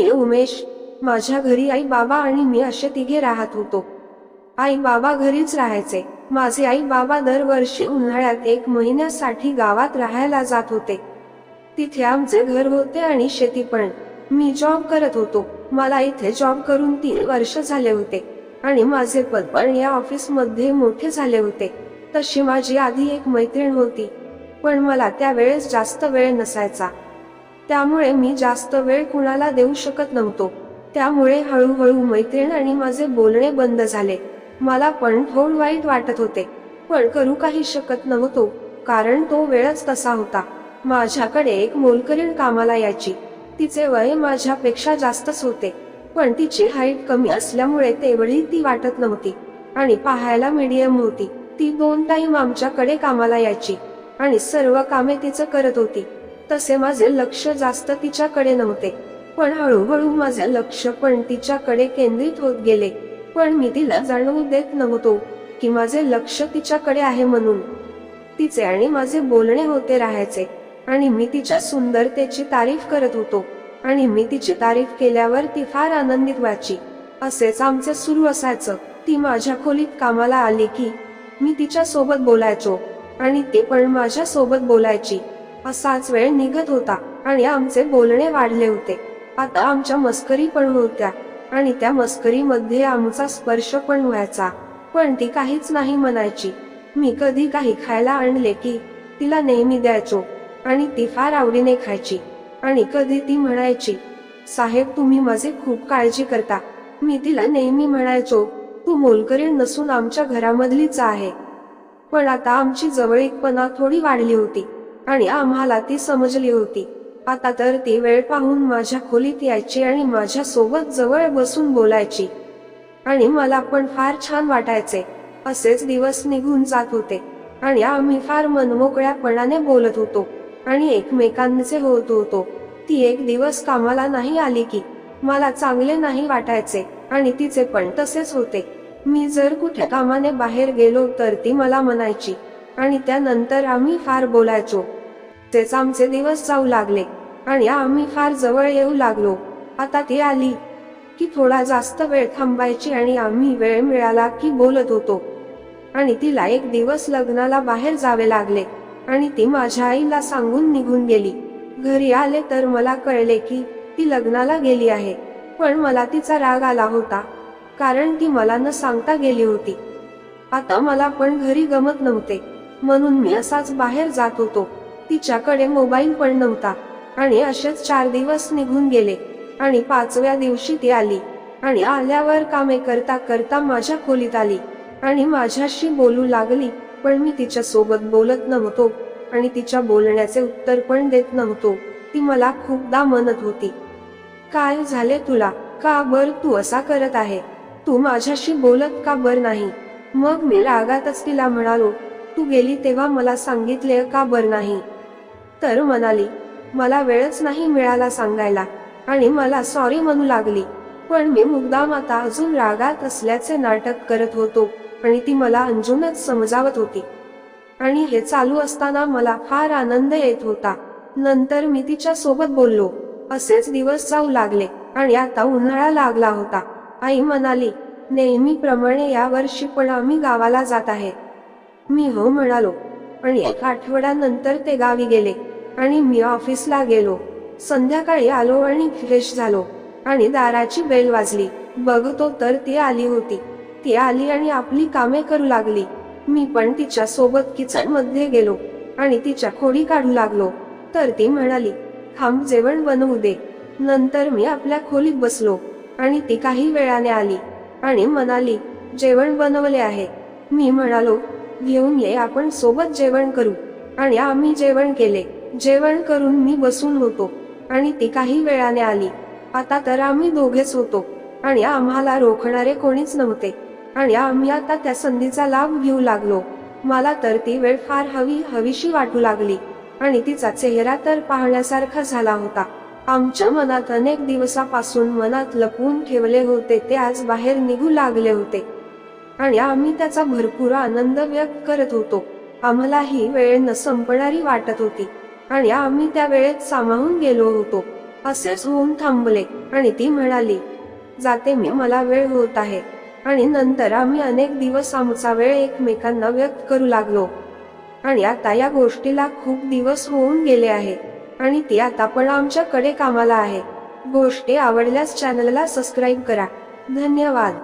मी उमेश माझ्या घरी आई बाबा आणि मी असे तिघे राहत होतो. आई बाबा घरीच राहायचे. माझे आई बाबा दरवर्षी उन्हाळ्यात एक महिन्यासाठी गावात राहायला जात होते. तिथे आमचे घर होते आणि शेती पण. मी जॉब करत होतो. मला इथे जॉब करून तीन वर्ष झाले होते. आणि माझे पद पण या ऑफिसमध्ये मोठे झाले होते. तशी माझी आधी एक मैत्रीण होती. पण मला त्यावेळेस जास्त वेळ नसायचा. त्यामुळे मी जास्त वेळ कुणाला देऊ शकत नव्हतो. त्यामुळे हळूहळू मैत्रीण आणि माझे बोलणे बंद झाले. मला पण थोड वाईट वाटत होते. पण करू काही शकत नव्हतो कारण तो वेळच तसा होता. माझ्याकडे एक मोलकरीण कामाला यायची. तिचे वय माझ्यापेक्षा जास्तच होते. पण तिची हाईट कमी असल्यामुळे तेवढी ती वाटत नव्हती. आणि पाहायला मीडियम होती. ती दोन टाईम आमच्याकडे कामाला यायची. आणि सर्व कामे तिचं करत होती. तसे माझे लक्ष जास्त तिच्याकडे नव्हते. पण हळूहळू माझे लक्ष पण तिच्याकडे केंद्रित होत गेले. पण मी तिला जाणवू देत नव्हतो की माझे लक्ष तिच्याकडे आहे म्हणून. तिचे आणि माझे बोलणे होते राहायचे आणि मी तिच्या सुंदरतेची तारीफ करत होतो आणि मी तिची तारीफ केल्यावर ती फार आनंदित व्हायची. असेच आमचे सुरू असायचं. ती माझ्या खोलीत कामाला आली की मी तिच्या सोबत बोलायचो आणि ती पण माझ्या सोबत बोलायची. असाच वेळ निघत होता आणि आमचे बोलणे वाढले होते. आता आमच्या मस्करी पण होत्या आणि त्या मस्करीमध्ये आमचा स्पर्श पण व्हायचा. पण ती काहीच नाही म्हणायची. मी कधी काही खायला आणले की तिला नेहमी द्यायचो आणि ती फार आवडीने खायची आणि कधी ती म्हणायची साहेब तुम्ही माझे खूप काळजी करता. मी तिला नेहमी म्हणायचो तू मोलकरीण नसून आमच्या घरामधलीच आहे. पण आता आमची जवळीकपणा थोडी वाढली होती. आणि आम्हाला ती समजली होती. आता तर ती वेळ पाहून माझ्या खोलीत यायची आणि माझ्या सोबत जवळ बसून बोलायची. आणि मला पण फार छान वाटायचे. असेच दिवस निघून जात होते. आणि आम्ही फार मनमोकळ्यापणाने बोलत होतो. आणि एकमेकांचे होत होतो. ती एक दिवस कामाला नाही आली की मला चांगले नाही वाटायचे. आणि तिचे पण तसेच होते. मी जर कुठे कामाने बाहेर गेलो तर ती मला म्हणायची आणि त्यानंतर आम्ही फार बोलायचो. तेच आमचे दिवस जाऊ लागले आणि आम्ही फार जवळ येऊ लागलो. आता ती आली की थोडा जास्त वेळ थांबायची आणि आम्ही वेळ मिळाला की बोलत होतो. आणि तिला एक दिवस लग्नाला बाहेर जावे लागले आणि ती माझ्या आईला सांगून निघून गेली. घरी आले तर मला कळले की ती लग्नाला गेली आहे. पण मला तिचा राग आला होता कारण ती मला न सांगता गेली होती. आता मला पण घरी गमत नव्हते. म्हणून मी असाच बाहेर जात होतो. तिच्याकडे मोबाईल पण नव्हता. आणि असेच चार दिवस निघून गेले. आणि पाचव्या दिवशी ती आली. आणि आल्यावर कामे करता करता माझ्या खोलीत आली. आणि माझ्याशी बोलू लागली. पण मी तिच्या सोबत बोलत नव्हतो. आणि तिच्या बोलण्याचे उत्तर पण देत नव्हतो. ती मला खूपदा म्हणत होती. काय झाले तुला? का बर तू असा करत आहे? तू माझ्याशी बोलत का बर नाही? मग मी रागातच तिला म्हणालो तू गेली तेव्हा मला सांगितले का बर नाही? तर म्हणाली मला वेळच नाही मिळाला सांगायला. आणि मला सॉरी म्हणू लागली. पण मी मुग्दाम आता अजून रागात असल्याचे नाटक करत होतो आणि ती मला अंजूनच समजावत होती. आणि हे चालू असताना मला फार आनंद येत होता. नंतर मी तिच्या सोबत बोललो. असेच दिवस जाऊ लागले आणि आता उन्हाळा लागला होता. आई म्हणाली नेहमीप्रमाणे या वर्षी पण आम्ही गावाला जात आहे. मी हो म्हणालो आणि एका आठवड्यानंतर ते गावी गेले आणि मी ऑफिसला गेलो. संध्याकाळी आलो आणि फ्रेश झालो आणि दाराची बेल वाजली. बघतो तर ती आली होती. ती आली आणि आपली कामे करू लागली. मी पण तिच्या सोबत किचनमध्ये गेलो आणि तिच्या खोडी काढू लागलो. तर ती म्हणाली थांब जेवण बनवू दे. नंतर मी आपल्या खोलीत बसलो आणि ती काही वेळाने आली आणि म्हणाली जेवण बनवले आहे. मी म्हणालो घेऊन ये आपण सोबत जेवण करू. आणि आम्ही जेवण केले. जेवण करून मी बसून होतो. आणि ती काही वेळाने आली. आता तर आम्ही दोघेच होतो. आणि आम्हाला रोखणारे कोणीच नव्हते. आणि आम्ही आता त्या संधीचा लाभ घेऊ लागलो. मला तर ती वेळ फार हवी हवीशी वाटू लागली. आणि तिचा चेहरा तर पाहण्यासारखा झाला होता. आमच्या मनात अनेक दिवसापासून मनात लपवून ठेवले होते ते आज बाहेर निघू लागले होते. आणि आम्ही त्याचा भरपूर आनंद व्यक्त करत होतो. आम्हाला ही वेळ न संपणारी वाटत होती. आणि आम्ही त्या वेळेत सामावून गेलो होतो. असेच होऊन थांबले आणि ती म्हणाली जाते मी मला वेळ होत आहे. आणि नंतर आम्ही अनेक दिवस आमचा वेळ एकमेकांना व्यक्त करू लागलो. आणि आता या गोष्टीला खूप दिवस होऊन गेले आहे. आणि ती आता पण आमच्याकडे कामाला आहे. गोष्टी आवडल्यास चॅनलला सबस्क्राईब करा. धन्यवाद.